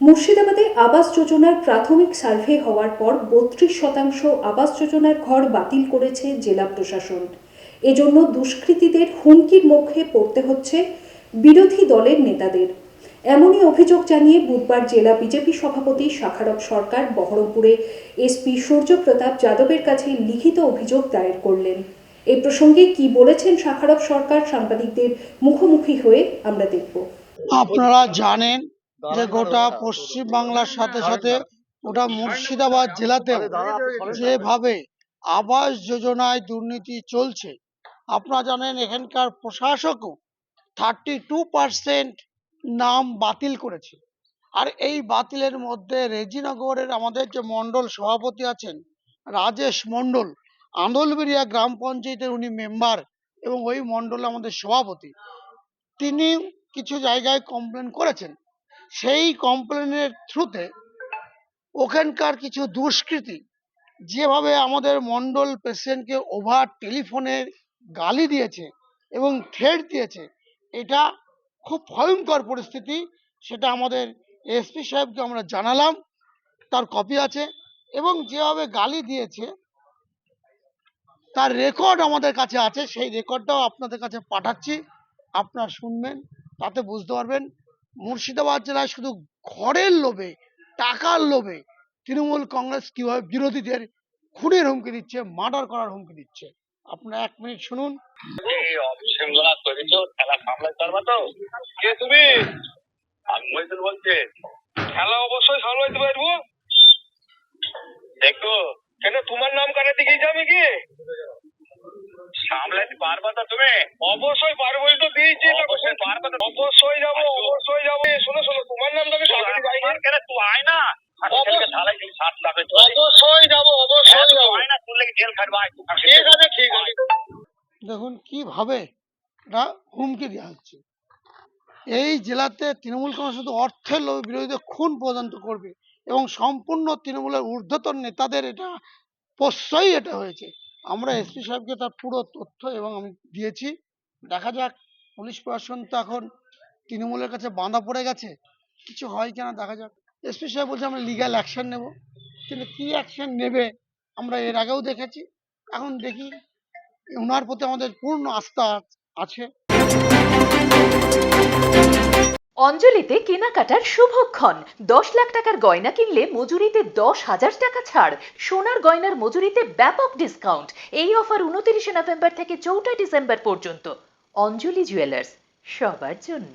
মুর্শিদাবাদে আবাস যোজনার প্রাথমিক সার্ভে হওয়ার পর বত্রিশ শতাংশ আবাস যোজনার ঘর বাতিল করেছে জেলা প্রশাসন। এজন্য দুষ্কৃতীদের হুমকির মুখে পড়তে হচ্ছে বিরোধী দলের নেতাদের। এমনই অভিযোগ জানিয়ে বুধবার জেলা বিজেপি সভাপতি শাখারব সরকার বহরমপুরে এসপি সূর্যপ্রতাপ যাদবের কাছে লিখিত অভিযোগ দায়ের করলেন। এই প্রসঙ্গে কি বলেছেন শাখারব সরকার, সাংবাদিকদের মুখোমুখি হয়ে আমরা দেখব। আপনারা জানেন যে গোটা পশ্চিম বাংলার সাথে সাথে গোটা মুর্শিদাবাদ জেলাতেও যেভাবে আবাস যোজনায় দুর্নীতি চলছে আপনারা জানেন এখানকার প্রশাসকও থার্টি টু পার্সেন্ট নাম বাতিল করেছে। আর এই বাতিলের মধ্যে রেজিনগরের আমাদের যে মণ্ডল সভাপতি আছেন রাজেশ মণ্ডল আন্দোলবেরিয়া গ্রাম পঞ্চায়েতের উনি মেম্বার এবং ওই মণ্ডল আমাদের সভাপতি তিনি কিছু জায়গায় কমপ্লেন করেছেন। সেই কমপ্লেনের থ্রুতে ওখানকার কিছু দুষ্কৃতী যেভাবে আমাদের মন্ডল প্রেসিডেন্টকে ওভার টেলিফোনে গালি দিয়েছে এবং থ্রেট দিয়েছে, এটা খুব ভয়ঙ্কর পরিস্থিতি, সেটা আমাদের এসপি সাহেবকে আমরা জানালাম, তার কপি আছে এবং যেভাবে গালি দিয়েছে, তার রেকর্ড আমাদের কাছে আছে, সেই রেকর্ডটাও আপনাদের কাছে পাঠাচ্ছি, আপনারা শুনবেন, তাতে বুঝতে পারবেন মুর্শিদাবাদ জেলায় শুধু ঘরের লোভে টাকার লোভে তৃণমূল কংগ্রেস কীভাবে বিরোধীদের খুনের হুমকি দিচ্ছে মার্ডার করার হুমকি দিচ্ছে? আপনারা এক মিনিট শুনুন। এই অবিশৃঙ্খলা করেছ খেলা সামলাতে পারবা তো। কে তুমি? আমি মহিদুল বলছি খেলা অবশ্যই পারব। দেখো কেন তোমার নাম কানে দিকে যাবে কি? পারবা তো তুমি? অবশ্যই পারব তো দিয়েছি অবশ্যই পারবা অবশ্যই যাব অবশ্যই যাব এই শোনো শোনো তোমার নাম আমি সামলাতে পারি কেন তুই আয় না ঢালাই দিবি সাত লাখে অবশ্যই যাব অবশ্যই যাব আয় না তুললে জেল খাটবা ঠিক আছে ঠিক আছে। দেখুন কীভাবে এটা হুমকি দেওয়া হচ্ছে। এই জেলাতে তৃণমূল কংগ্রেস শুধু অর্থের বিরোধীদের খুন পর্যন্ত করবে এবং সম্পূর্ণ তৃণমূলের ঊর্ধ্বতন নেতাদের এটা প্রশ্রয়ই এটা হয়েছে। আমরা এসপি সাহেবকে তার পুরো তথ্য এবং আমি দিয়েছি। দেখা যাক, পুলিশ প্রশাসন তো এখন তৃণমূলের কাছে বাঁধা পড়ে গেছে। কিছু হয় কিনা দেখা যাক। এসপি সাহেব বলছে আমরা লিগ্যাল অ্যাকশন নেব। কিন্তু কি অ্যাকশন নেবে আমরা এর আগেও দেখেছি। এখন দেখি ওনার প্রতি আমাদের পূর্ণ আস্থা আছে। অঞ্জলিতে কেনাকাটার শুভক্ষণ। দশ লাখ টাকার গয়না কিনলে মজুরিতে দশ হাজার টাকা ছাড়। সোনার গয়নার মজুরিতে ব্যাপক ডিসকাউন্ট এই অফার উনতিরিশে নভেম্বর থেকে চৌঠা ডিসেম্বর পর্যন্ত। অঞ্জলি জুয়েলার্স সবার জন্য।